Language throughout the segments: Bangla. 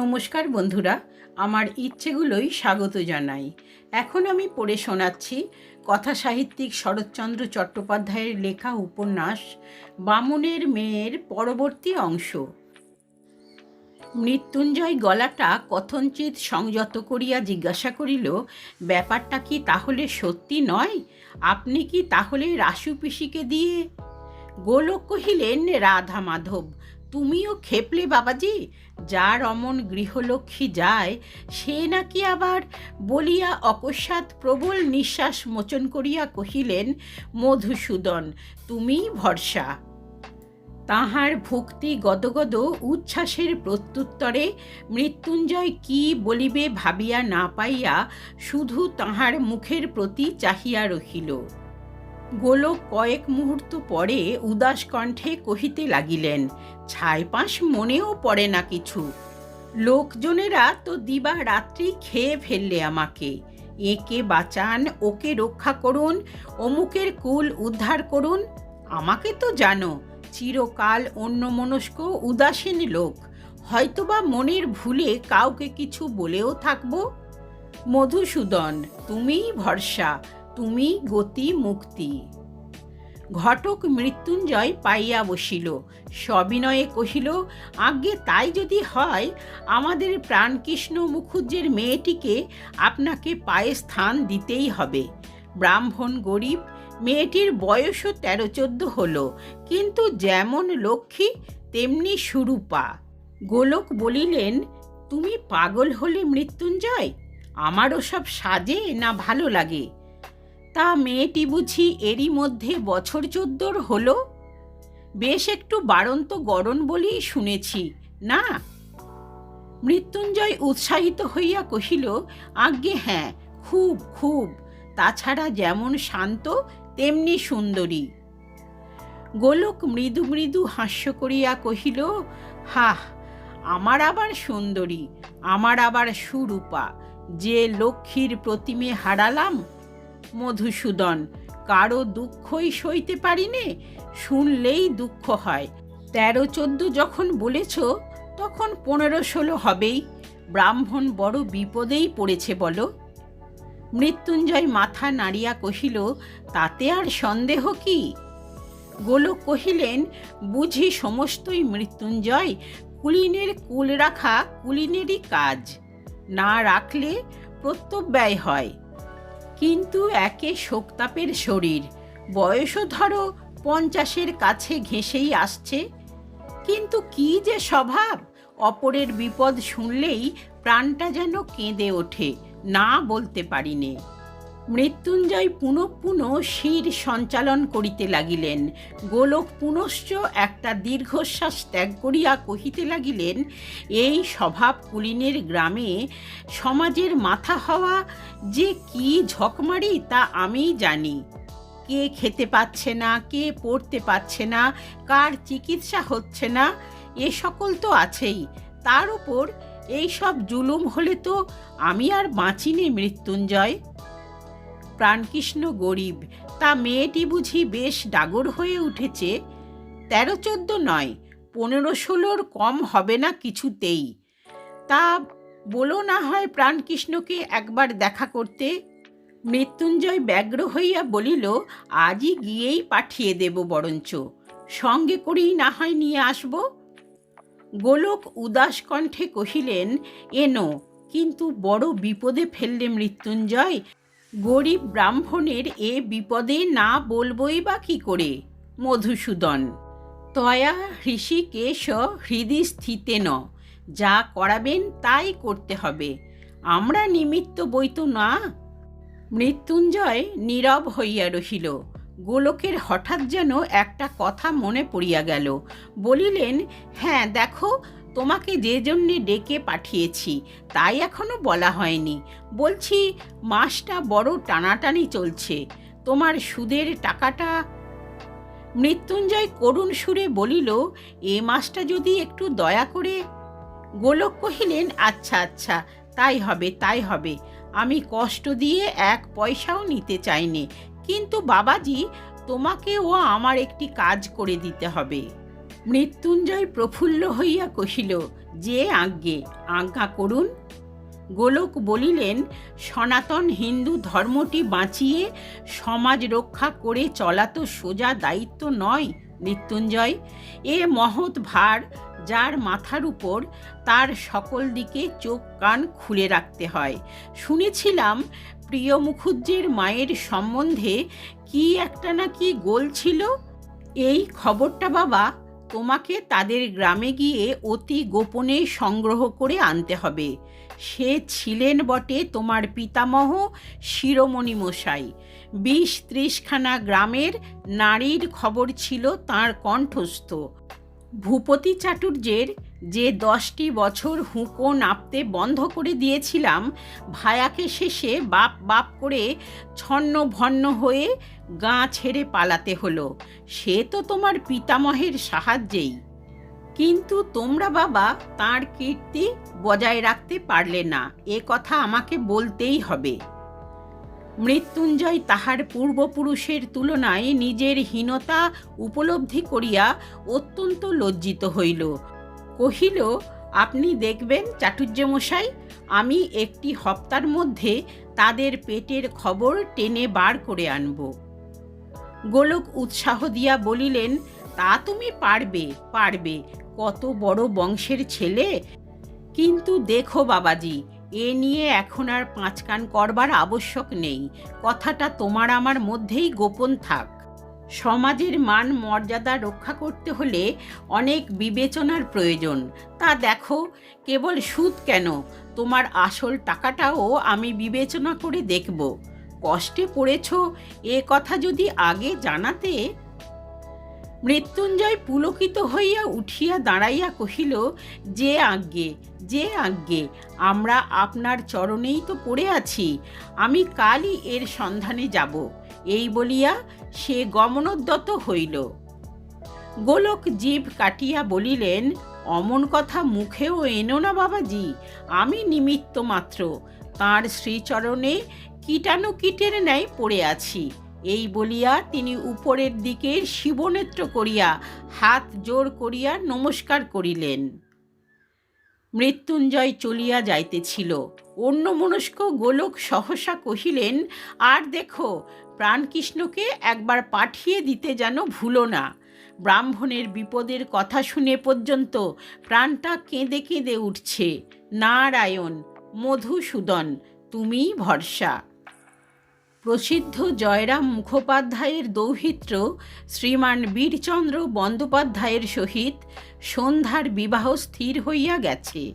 নমস্কার বন্ধুরা, আমার ইচ্ছেগুলোই স্বাগত জানাই। এখন আমি পড়ে শোনাচ্ছি কথা সাহিত্যিক শরৎচন্দ্র চট্টোপাধ্যায়ের লেখা উপন্যাস, বামুনের মেয়ের পরবর্তী অংশ। মৃত্যুঞ্জয় গলাটা কথঞ্চিত সংযত করিয়া জিজ্ঞাসা করিল, ব্যাপারটা কি তাহলে সত্যি নয়? আপনি কি তাহলে রাসু পিসিকে দিয়ে? গোলক কহিলেন, রাধা মাধব তুমিও খেপলে বাবাজি, যার অমন গৃহলক্ষ্মী যায়, সে নাকি আবার বলিয়া অকস্মাৎ প্রবল নিঃশ্বাস মোচন করিয়া কহিলেন, মধুসূদন, তুমিই ভরসা। তাহার ভক্তি গদগদ উচ্ছ্বাসের প্রত্যুত্তরে মৃত্যুঞ্জয় কি বলিবে ভাবিয়া না পাইয়া শুধু তাহার মুখের প্রতি চাহিয়া রহিল। গোলক কয়েক মুহূর্ত পরে উদাস কণ্ঠে কহিতে লাগিলেন, ছাইপাশ মনেও পড়ে না কিছু। লোকজনেরা তো দিবা রাত্রি খেয়ে ফেললে আমাকে। একে বাঁচান, ওকে রক্ষা করুন, অমুকের কুল উদ্ধার করুন। আমাকে তো জানো, চিরকাল অন্যমনস্ক, উদাসীন লোক। হয়তোবা মনের ভুলে কাউকে কিছু বলেও থাকব? মধুসূদন, তুমিই ভরসা। তুমি গতি মুক্তি। ঘটক মৃত্যুঞ্জয় পাইয়া বসিল। সবিনয়ে কহিল, আজ্ঞে তাই যদি হয়, আমাদের প্রাণকৃষ্ণ মুখুজ্জের মেয়েটিকে আপনাকে পায়ে স্থান দিতেই হবে। ব্রাহ্মণ গরিব, মেয়েটির বয়সও তেরো চোদ্দ হলো, কিন্তু যেমন লক্ষ্মী, তেমনি সুরূপা। গোলক বলিলেন, তুমি পাগল হলে মৃত্যুঞ্জয়? আমারও সব সাজে না ভালো লাগে? তা মেয়েটি বুঝি এরই মধ্যে বছর চোদ্দোর হলো? বেশ একটু বাড়ন্ত গরণ বলেই শুনেছি, না? মৃত্যুঞ্জয় উৎসাহিত হইয়া কহিল, আজ্ঞে হ্যাঁ খুব খুব, তাছাড়া যেমন শান্ত, তেমনি সুন্দরী। গোলক মৃদু মৃদু হাস্য করিয়া কহিল, হাহ, আমার আবার সুন্দরী, আমার আবার সুরূপা, যে লক্ষ্মীর প্রতিমে হারালাম মধুসূদন। কারও দুঃখই সইতে পারিনে? শুনলেই দুঃখ হয়। তেরো চোদ্দ যখন বলেছ, তখন পনেরো ষোলো হবেই। ব্রাহ্মণ বড় বিপদেই পড়েছে বলো। মৃত্যুঞ্জয় মাথা নাড়িয়া কহিল, তাতে আর সন্দেহ কি? গোলক কহিলেন, বুঝি সমস্তই মৃত্যুঞ্জয়, কুলিনের কুল রাখা কুলিনেরই কাজ। না রাখলে প্রত্যব্যয় হয়। কিন্তু একে শোকতাপের শরীর। বয়সও ধরো পঞ্চাশের কাছে ঘেঁষেই আসছে। কিন্তু কি যে স্বভাব, অপরের বিপদ শুনলেই প্রাণটা যেন কেঁদে ওঠে, না বলতে পারিনে। মৃত্যুঞ্জয় পুনঃ পুনঃ শির সঞ্চালন করিতে লাগিলেন। গোলক পুনশ্চ একটা দীর্ঘশ্বাস ত্যাগ করিয়া কহিতে লাগিলেন, এই স্বভাব কুলিনের গ্রামে সমাজের মাথা হওয়া যে কি ঝকমারি তা আমি জানি। কে খেতে পাচ্ছে না, কে পড়তে পাচ্ছে না, কার চিকিৎসা হচ্ছে না, এ সকল তো আছেই। তার উপর এই সব জুলুম হলে তো আমি আর বাঁচিনি মৃত্যুঞ্জয়। প্রাণকৃষ্ণ গরিব, তা মেয়েটি বুঝি বেশ ডাগর হয়ে উঠেছে। তেরো চোদ্দ নয়, পনেরো ষোলোর কম হবে না কিছুতেই। তা বলো না হয় প্রাণকৃষ্ণকে একবার দেখা করতে। মৃত্যুঞ্জয় ব্যগ্র হইয়া বলিল, আজই গিয়েই পাঠিয়ে দেব বরঞ্চ। সঙ্গে করেই না হয় নিয়ে আসব? গোলক উদাস কণ্ঠে কহিলেন, এনো, কিন্তু বড় বিপদে ফেললে মৃত্যুঞ্জয়। গরিব ব্রাহ্মণের এ বিপদে না বলবই বা কি করে? মধুসূদন। তয়া হৃষিকেশ হৃদি স্থিতেন। যা করাবেন তাই করতে হবে। আমরা নিমিত্ত বইত না। মৃত্যুঞ্জয় নীরব হইয়া রহিল। গোলকের হঠাৎ যেন একটা কথা মনে পড়িয়া গেল। বলিলেন হ্যাঁ দেখো, তোমাকে যে জন্যে ডেকে পাঠিয়েছি, তাই এখনও বলা হয়নি। বলছি, মাসটা বড় টানাটানি চলছে। তোমার সুদের টাকাটা মৃত্যুঞ্জয় করুণ সুরে বলিল, এ মাসটা যদি একটু দয়া করে গোলক কহিলেন আচ্ছা আচ্ছা তাই হবে তাই হবে। আমি কষ্ট দিয়ে এক পয়সাও নিতে চাইনি, কিন্তু বাবাজি তোমাকে ও আমার একটি কাজ করে দিতে হবে মৃত্যুঞ্জয় প্রফুল্ল হইয়া কহিল, যে আজ্ঞে, আজ্ঞা করুন গোলক বলিলেন, সনাতন হিন্দু ধর্মটি বাঁচিয়ে সমাজ রক্ষা করে চলা তো সোজা দায়িত্ব নয় মৃত্যুঞ্জয়। এ মহৎ ভার যার মাথার উপর তার সকল দিকে চোখ কান খুলে রাখতে হয়। শুনেছিলাম প্রিয় মুখুজ্জের মায়ের সম্বন্ধে কি একটা না কি গোল ছিল? এই খবরটা বাবা, তোমাকে তাদের গ্রামে গিয়ে অতি গোপনে সংগ্রহ করে আনতে হবে। সে ছিলেন বটে তোমার পিতামহ শিরোমণি মশাই। বিশ ত্রিশখানা গ্রামের নারীর খবর ছিল তার কণ্ঠস্থ। ভূপতি চাটুর্যের যে দশটি বছর হুঁকো নাপতে বন্ধ করে দিয়েছিলাম, ভায়াকে শেষে বাপ বাপ করে ছন্ন ভন্ন হয়ে গা ছেড়ে পালাতে হলো। সে তো তোমার পিতামহের সাহায্যেই। কিন্তু তোমরা বাবা তার কীর্তি বজায় রাখতে পারলে না, এ কথা আমাকে বলতেই হবে। মৃত্যুঞ্জয় তাহার পূর্বপুরুষের তুলনায় নিজের হীনতা উপলব্ধি করিয়া অত্যন্ত লজ্জিত হইল। কহিল, আপনি দেখবেন চাটুর্যমশাই আমি একটি হপ্তার মধ্যে তাদের পেটের খবর টেনে বার করে আনব। গোলক উৎসাহ দিয়া বলিলেন, তা তুমি পারবে পারবে, কত বড় বংশের ছেলে। কিন্তু দেখো বাবাজি এ নিয়ে এখন আর পাঁচকান করবার আবশ্যক নেই। কথাটা তোমার আমার মধ্যেই গোপন থাক। সমাজের মান মর্যাদা রক্ষা করতে হলে অনেক বিবেচনার প্রয়োজন। তা দেখো, কেবল সুদ কেন? তোমার আসল টাকাটাও আমি বিবেচনা করে দেখব। কষ্টে পড়েছ, এ কথা যদি আগে জানাতে মৃত্যুঞ্জয় পুলকিত হইয়া উঠিয়া দাঁড়াইয়া কহিল, যে আজ্ঞে যে আজ্ঞে, আমরা আপনার চরণেই তো পড়ে আছি, আমি কালই এর সন্ধানে যাব। এই বলিয়া সে গমনোদ্যত হইল। গোলক জীব কাটিয়া বলিলেন, অমন কথা মুখেও এনো না বাবাজি, আমি নিমিত্ত মাত্র তাঁর শ্রীচরণে কীটাণু কীটের ন্যায় পড়ে আছি। এই বলিয়া তিনি উপরের দিকে শিবনেত্র করিয়া হাত জোর করিয়া নমস্কার করিলেন। মৃত্যুঞ্জয় চলিয়া যাইতেছিল। অন্য মনস্ক গোলক সহসা কহিলেন, আর দেখো, প্রাণকৃষ্ণকে একবার পাঠিয়ে দিতে যেন ভুলো না। ব্রাহ্মণের বিপদের কথা শুনে পর্যন্ত প্রাণটা কেঁদে কেঁদে উঠছে। নারায়ণ, মধুসূদন, তুমিই ভরসা। প্রসিদ্ধ জয়রাম মুখোপাধ্যায়ের দৌহিত্র শ্রীমান বীরচন্দ্র বন্দ্যোপাধ্যায়ের সহিত সন্ধ্যার বিবাহ স্থির হইয়া গেছে।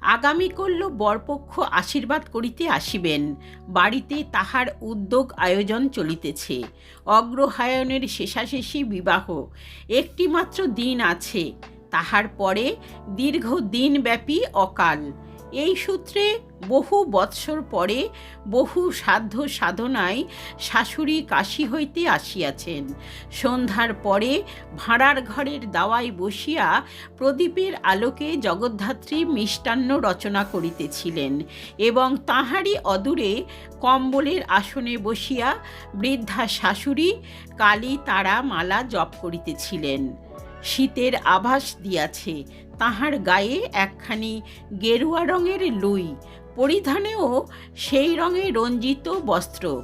আগামী করল বরপক্ষ আশীর্বাদ করিতে আসিবেন। বাড়িতে তাহার উদ্যোগ আয়োজন চলিতেছে। অগ্রহায়ণের শেষাশেষি বিবাহ। একটিমাত্র দিন আছে। তাহার পরে দীর্ঘ দিনব্যাপী অকাল। এই সূত্রে বহু বৎসর পরে বহু সাধ্য সাধনায় শাশুড়ি কাশি হইতে আসিয়াছেন। সন্ধ্যার পরে ভাঁড়ার ঘরের দাওয়ায় বসিয়া প্রদীপের আলোকে জগদ্ধাত্রী মিষ্টান্ন রচনা করিতেছিলেন এবং তাহারই অদূরে কম্বলের আসনে বসিয়া বৃদ্ধা শাশুড়ি কালী তারা মালা জপ করিতেছিলেন। শীতের আভাস দিয়াছে। তাহার গায়ে একখানি গেরুয়া রঙের লুই, পরিধানেও সেই রঙে রঞ্জিত বস্ত্র।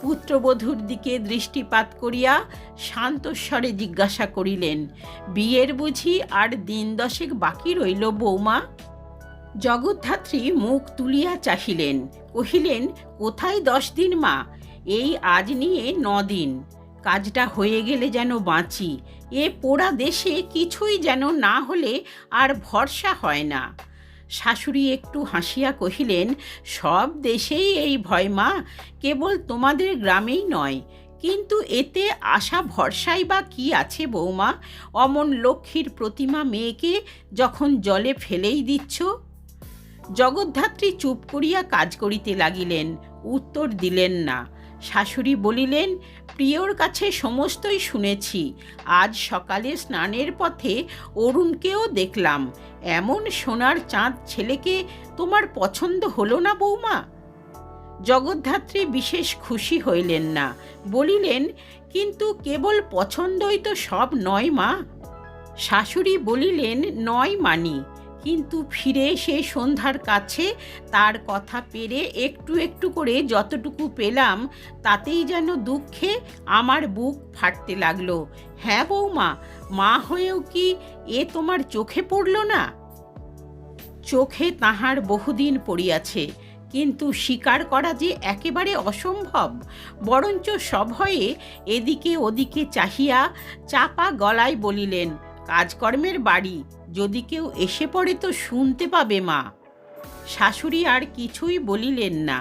পুত্রবধূর দিকে দৃষ্টিপাত করিয়া শান্তস্বরে জিজ্ঞাসা করিলেন, বিয়ের বুঝি আর দিন দশেক বাকি রইল বৌমা? জগদ্ধাত্রী মুখ তুলিয়া চাহিলেন, কহিলেন, কোথায় দশ দিন মা? এই আজ নিয়ে দিন। কাজটা হয়ে গেলে যেন বাঁচি। এ পোড়া দেশে কিছুই যেন না হলে আর ভরসা হয় না। শাশুড়ি একটু হাসিয়া কহিলেন, সব দেশেই এই ভয় মা, কেবল তোমাদের গ্রামেই নয়। কিন্তু এতে আশা ভরসাই বা কি আছে বৌমা? অমন লক্ষ্মীর প্রতিমা মেয়েকে যখন জলে ফেলেই দিচ্ছ? জগদ্ধাত্রী চুপ করিয়া কাজ করিতে লাগিলেন, উত্তর দিলেন না। শাশুড়ি বলিলেন, প্রিয়র কাছে সমস্তই শুনেছি। আজ সকালে স্নানের পথে অরুণকেও দেখলাম। এমন সোনার চাঁদ ছেলেকে তোমার পছন্দ হলো না বৌমা? জগদ্ধাত্রী বিশেষ খুশি হইলেন না। বলিলেন, কিন্তু কেবল পছন্দই তো সব নয় মা? শাশুড়ি বলিলেন, নয় মানি। কিন্তু ফিরে এসে সন্ধ্যার কাছে তার কথা পেরে একটু একটু করে যতটুকু পেলাম, তাতেই যেন দুঃখে আমার বুক ফাটতে লাগল। হ্যাঁ বৌমা, মা হয়েও কি এ তোমার চোখে পড়ল না? চোখে তাহার বহুদিন পড়িয়াছে, কিন্তু স্বীকার করা যে একেবারে অসম্ভব, বরঞ্চ সভয়ে এদিকে ওদিকে চাহিয়া চাপা গলায় বলিলেন, কাজকর্মের বাড়ি যদি কেউ এসে পড়ে তো শুনতে পাবে মা। শাশুড়ি আর কিছুই বলিলেন না।